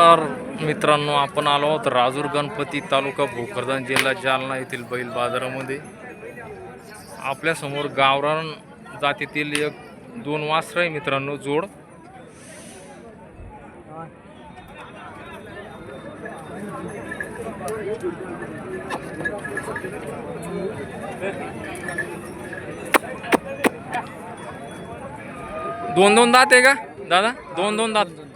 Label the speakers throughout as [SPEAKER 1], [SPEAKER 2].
[SPEAKER 1] नमस्कार मित्रांनो आपण आलो आहोत राजूर गणपती तालुका भोकरदन जिल्हा जालना येथील बैल बाजारामध्ये. आपल्यासमोर गावरान जातीतील एक दोन वासर आहे मित्रांनो जोड. दोन दोन दात आहे का? दादा दोन दोन दात.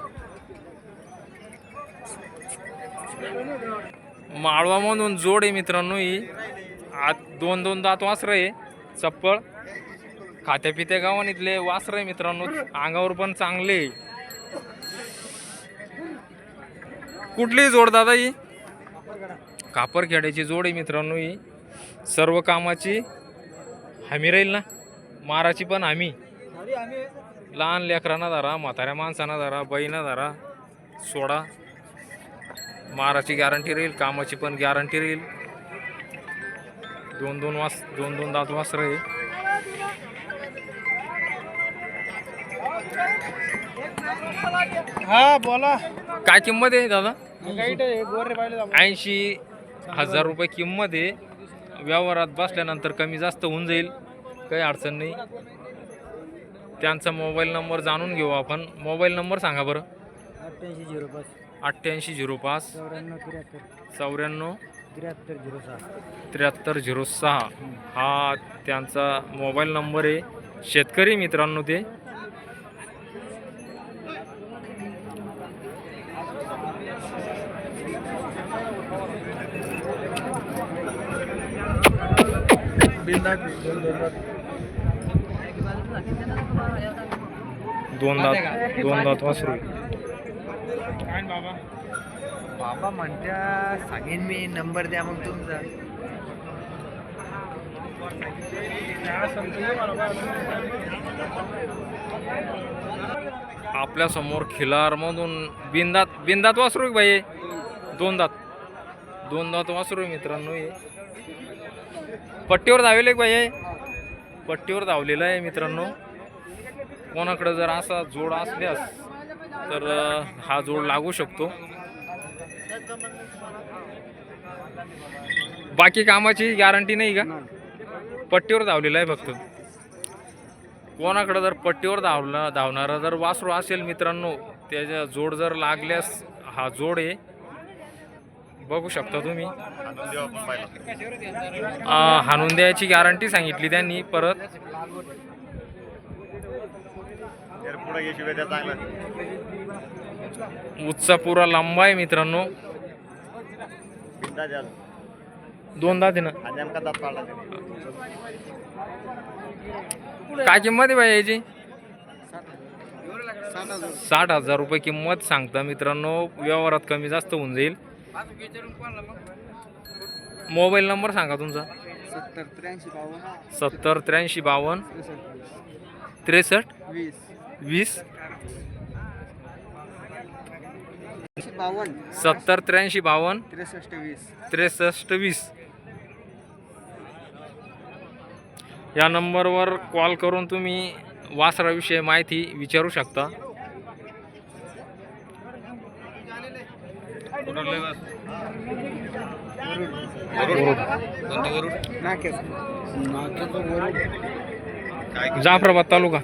[SPEAKER 1] माळवामधून जोड आहे मित्रांनो ही. आत दोन दोन दात वासरं आहे. चप्पळ खात्या पित्या गावान इथले वासरं आहे मित्रांनो. अंगावर पण चांगले कुठली जोड दादा ही? कापरखेड्याची जोड आहे मित्रांनो ही. सर्व कामाची हमी राहील ना? माराची पण हमी. लहान लेकरांना धरा म्हाताऱ्या माणसांना धरा बाईना धरा सोडा. माराची गॅरंटी राहील कामाची पण गॅरंटी राहील. दोन दोन वास दोन दोन दात वास राहील.
[SPEAKER 2] हा बोला.
[SPEAKER 1] काय किंमत आहे दादा? ऐंशी हजार रुपये किंमत आहे. व्यवहारात बसल्यानंतर कमी जास्त होऊन जाईल. काही अडचण नाही. त्यांचा मोबाईल नंबर जाणून घेऊ आपण. मोबाईल नंबर सांगा बरं.
[SPEAKER 2] अठ्ठ्याऐंशी झिरो पाच.
[SPEAKER 1] अठ्ठ्याऐंशी झिरो पाच.
[SPEAKER 2] चौऱ्याण्णव त्र्याहत्तर.
[SPEAKER 1] चौऱ्याण्णव.
[SPEAKER 2] त्र्याहत्तर झिरो सहा.
[SPEAKER 1] त्र्याहत्तर झिरो सहा. हा त्यांचा मोबाईल नंबर आहे. शेतकरी मित्रांनो ते. दोन दात दोन दात वासरू.
[SPEAKER 2] काय बाबा.
[SPEAKER 3] बाबा म्हणत्या सांगेन मी नंबर द्या मग तुमचा.
[SPEAKER 1] आपल्यासमोर खिलारमधून बिंदात बिंदात वासरू आहे भाई दोन दात. दोन दात वासरू आहे मित्रांनो हे. पट्टीवर धावेल एक भाई आहे पट्टीवर धावलेला आहे मित्रांनो. कोणाकडे जर असा जोड असल्यास तर हा जोड लागू शकतो. बाकी कामाची गॅरंटी नाही का? पट्टीवर धावलेला आहे फक्त. कोणाकडं जर पट्टीवर धावला धावणारा जर वासरू असेल मित्रांनो त्याच्या जोड जर लागल्यास हा जोड आहे. बघू शकता तुम्ही. हाणून द्यायची गॅरंटी सांगितली त्यांनी परत. उच्चा पुरा लांबा आहे मित्रांनो.
[SPEAKER 4] बिंदा द्याल
[SPEAKER 1] दोन दात आहे ना
[SPEAKER 4] आणि नेमका दात पाडला त्याने.
[SPEAKER 1] काय किंमत आहे बाई याची? साठ हजार रुपये किंमत सांगता मित्रांनो. व्यवहारात कमी जास्त होऊन जाईल. मोबाईल नंबर सांगा तुमचा.
[SPEAKER 3] सत्तर त्र्याऐंशी बावन्न.
[SPEAKER 1] सत्तर त्र्याऐंशी बावन्न. त्रेसष्ट.
[SPEAKER 3] वीस
[SPEAKER 1] वीस
[SPEAKER 3] बावन्न
[SPEAKER 1] सत्तर त्र्याऐंशी बावन्न.
[SPEAKER 3] त्रेसष्ट वीस
[SPEAKER 1] त्रेसष्ट वीस. या नंबरवर कॉल करून तुम्ही वासराविषयी माहिती विचारू शकता. जाफराबाद तालुका.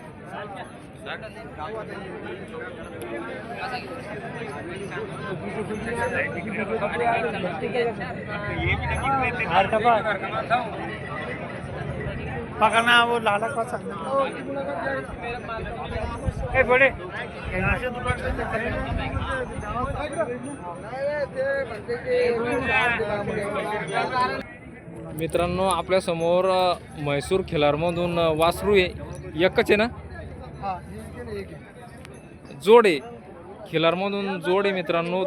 [SPEAKER 2] पकडना वो लाला का सांग ए बडे
[SPEAKER 1] मित्रांनो आपल्यासमोर म्हैसूर खिलारमधून वासरू आहे एकच आहे ना? जोड आहे. खिलारमधून जोड आहे मित्रांनो.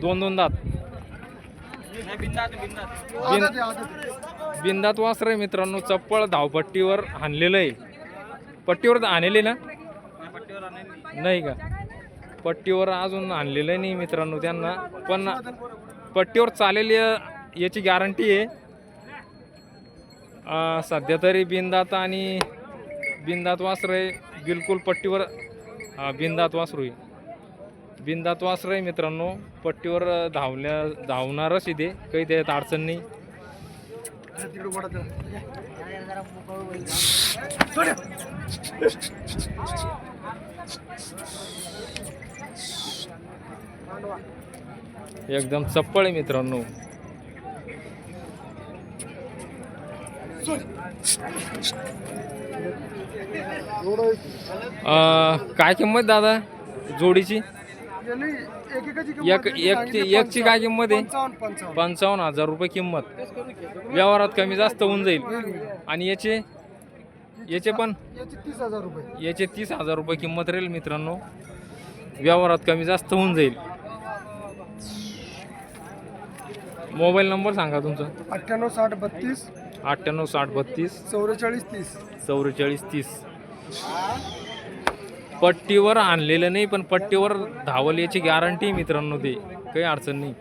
[SPEAKER 1] दोन दोन दात. बिन बिंदात वासर आहे मित्रांनो. चप्पळ धावपट्टीवर हाणलेलं आहे. पट्टीवर आणले ना? नाही का? पट्टीवर अजून आणलेलं नाही मित्रांनो त्यांना. पण पट्टीवर चालेल याची गॅरंटी आहे. सध्या तरी बिनदात आणि बिनदात वासर आहे. बिलकुल पट्टीवर बिंदात बिनदात वासरू आहे. बिंदात वासर आहे मित्रांनो. पट्टीवर धावल्या धावणारच इथे. काही त्यात अडचण नाही. एकदम चप्पळ आहे मित्रांनो. काय किंमत दादा? जोडीची? एक एकची एकची काय किंमत आहे. पंचावन्न हजार रुपये किंमत. व्यवहारात कमी जास्त होऊन जाईल. आणि याचे याचे पण
[SPEAKER 2] तीस हजार रुपये.
[SPEAKER 1] याचे तीस हजार रुपये किंमत राहील मित्रांनो. व्यवहारात कमी जास्त होऊन जाईल. मोबाईल नंबर सांगा तुमचा.
[SPEAKER 2] अठ्ठ्याण्णव साठ बत्तीस.
[SPEAKER 1] अठ्ठ्याण्णव साठ बत्तीस.
[SPEAKER 2] चौवेचाळीस तीस.
[SPEAKER 1] चौवेचाळीस तीस. पट्टीवर आणलेलं नाही पण पट्टीवर धावल याची गॅरंटी मित्रांनो ते. काही अडचण नाही.